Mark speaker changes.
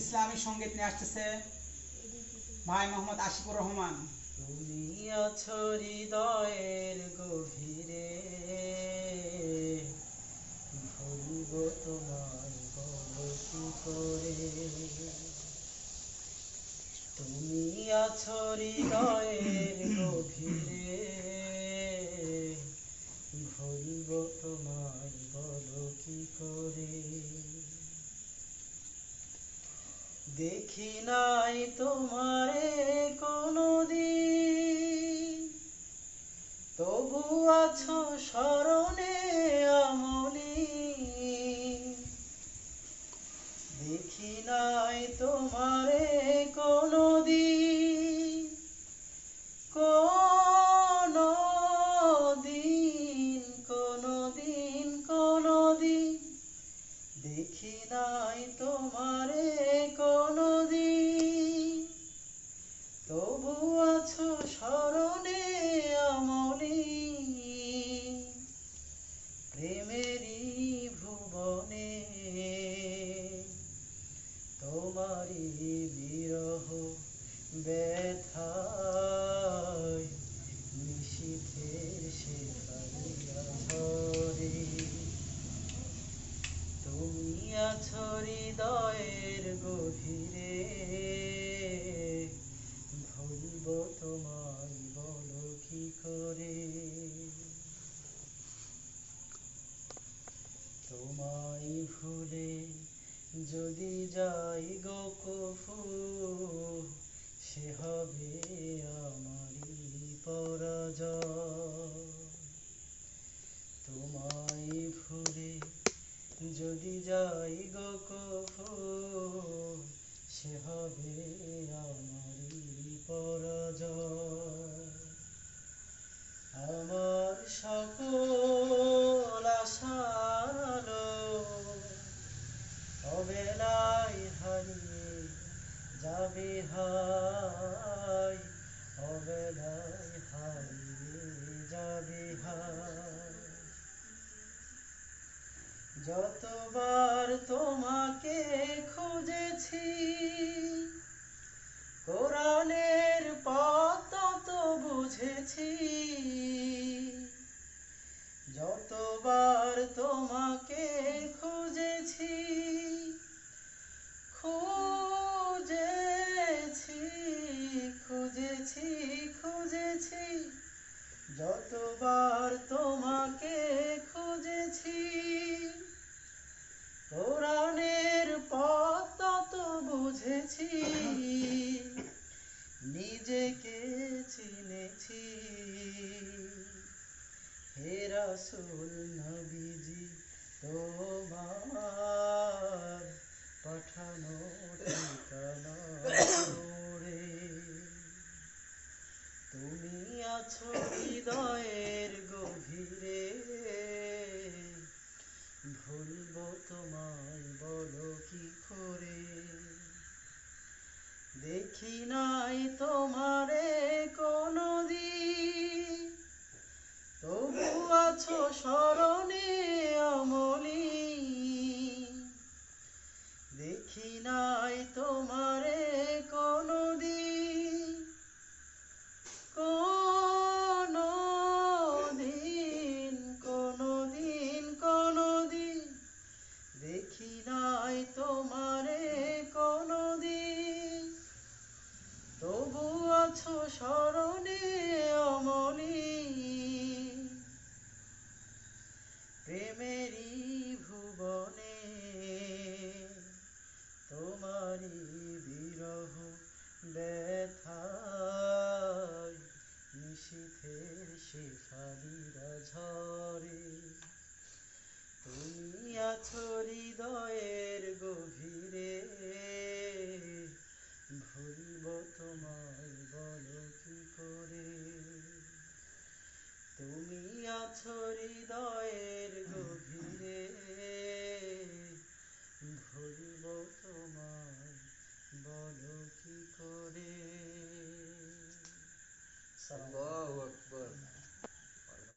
Speaker 1: ইসলামী সংগীত নিয়ে আসতেছে ভাই মোহাম্মদ আশিকুর রহমান।
Speaker 2: তুমি আছো হৃদয়ের তুমি আছো হৃদয়ের গভীরে ভুলব তোমায় বলো কি করে। দেখি নাই তোমারে কোনদিন। তবু আছো স্মরণে ব্যথায় নিশীথের সে ঝরে তুমি আছো হৃদয়ের গভীরে ভুলব তোমায় বলো কি করে? তোমায় ভুলে যদি যাই গো কফু সে হবে আমারই পরাজয়। তোমায় ভুলে যদি যাই গো কফু সে হবে আমারই পরাজয়। যাবে হাই অবেলায় হারিয়ে যাবি হাই যতবার তোমাকে খুঁজেছি কোরআনের পথ তত বুঝেছি। যতবার তোমাকে খুঁজেছি কোরআনের পথ তত বুঝেছি। নিজেকে চিনেছি। হে রাসূল নবীজি, তোমার পাঠানো ঠিকানা তুমি আছো হৃদয়ের গভীরে। ভুলব তোমায় বলো কি করে? দেখি নাই তোমারে কোনদিন তবু আছো স্মরণে অমলি। দেখি নাই তোমারে ভুলব তোমার বলো কি করে?
Speaker 3: আল্লাহু আকবার।